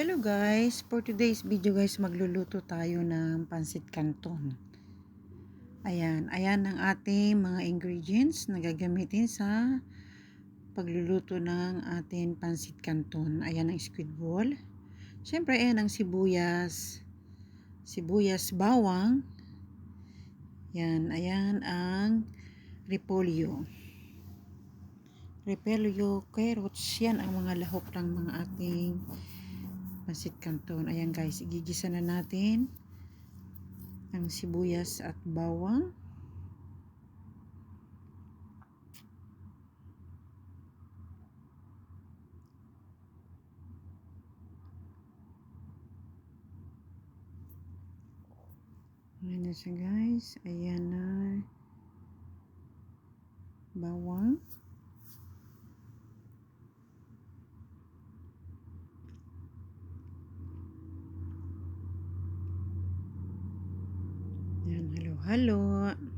Hello guys, for today's video guys, magluluto tayo ng pansit canton. Ayan, ayan ang ating mga ingredients na gagamitin sa pagluluto ng ating pansit canton. Ayan ang squid ball. Siyempre, ayan ang sibuyas, sibuyas bawang. Yan, ayan ang repolyo. Repolyo, carrots, yan ang mga lahok ng mga ating pansit canton. Ayan guys, igigisa na natin ang sibuyas at bawang. Ayan na siya guys. Ayan na bawang. Yan, halo, halo.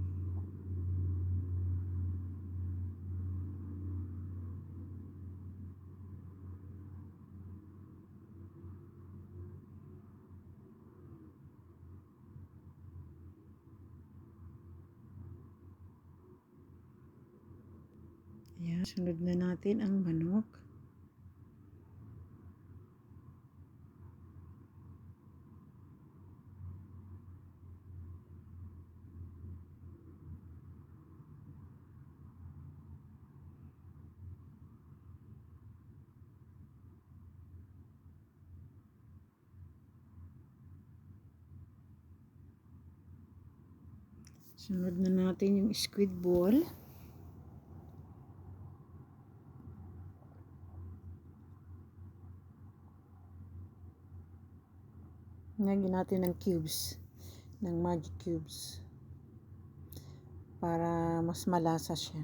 Yan, sunod na natin ang manok. Sunod na natin yung squid ball. Lagyan natin ng cubes, ng magic cubes. Para mas malasa siya.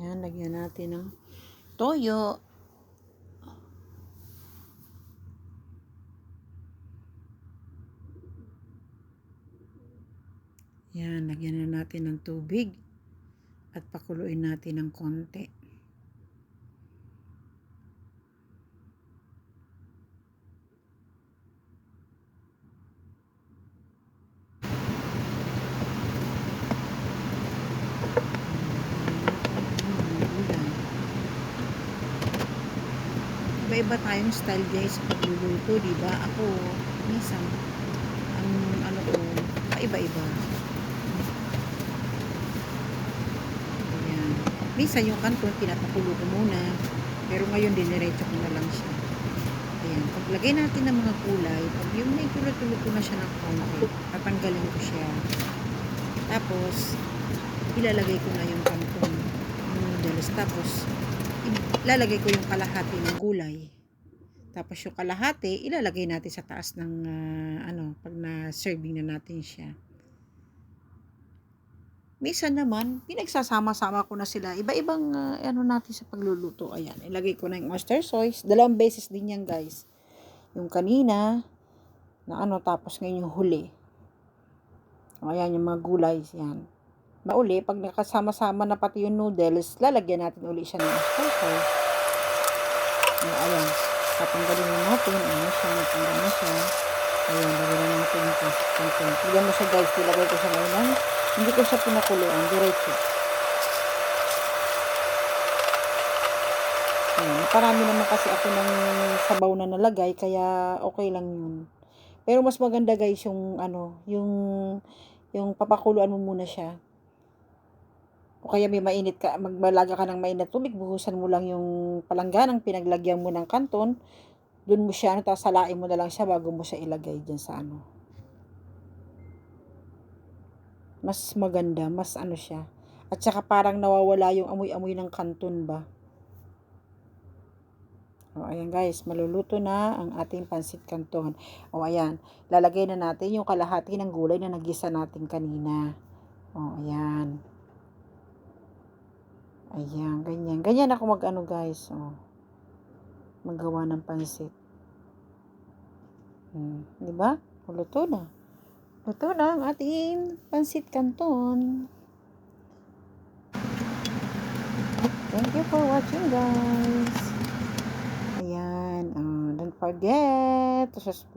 Yan, lagyan natin ng toyo. Yan, lagyan na natin ng tubig at pakuluin natin ng konti. Iba-iba tayong style guys pagluluto, di ba? Ako, minsan, ang ano ko, iba-iba. Ayan. Minsan yung kanton, pinapakulo ko muna. Pero ngayon, diniretso ko na lang siya. Ayan. Paglagay natin ng mga kulay, pag yung may tulo-tulo na siya ng konti, tatanggalin ko siya. Tapos, ilalagay ko na yung kanton, yung noodles. Tapos, ilalagay ko yung kalahati ng gulay. Tapos yung kalahati, ilalagay natin sa taas ng uh, ano, pag na-serving na natin siya. Minsan naman, pinagsasama-sama ko na sila. Iba-ibang uh, ano natin sa pagluluto. Ayan, ilagay ko na yung oyster sauce. Dalawang beses din yan, guys. Yung kanina, na ano, tapos ngayon yung huli. Ayan, yung mga gulay, yan. Mauli, pag nakasama-sama na pati yung noodles, lalagyan natin uli siya ng oyster sauce. Ayan, tatanggalin na natin. Ano siya, natanggal na siya. Ayan, lagyan na natin yung content. Tignan mo siya guys, nilagay ko siya ngayon. Hindi ko siya pinakuluan, diretso. Ayan, parami naman kasi ako ng sabaw na nalagay, kaya okay lang yun. Pero mas maganda guys yung ano, yung yung papakuluan mo muna siya. O kaya may mainit ka, magbalaga ka ng mainit tubig, buhusan mo lang yung palangganang pinaglagyan mo ng kanton, doon mo siya, ano, tapos salain mo na lang siya bago mo siya ilagay dyan sa ano. Mas maganda, mas ano siya. At saka parang nawawala yung amoy-amoy ng kanton ba. O, ayan guys, maluluto na ang ating pansit canton. O, ayan, lalagay na natin yung kalahati ng gulay na nagisa natin kanina. O, ayan. Ayan, ganyan. Ganyan ako mag-ano guys. O. magawa ng pansit. Hmm, di ba? Luto na. Luto na ang ating pansit canton. Thank you for watching, guys. Ayan. Uh, don't forget to subscribe.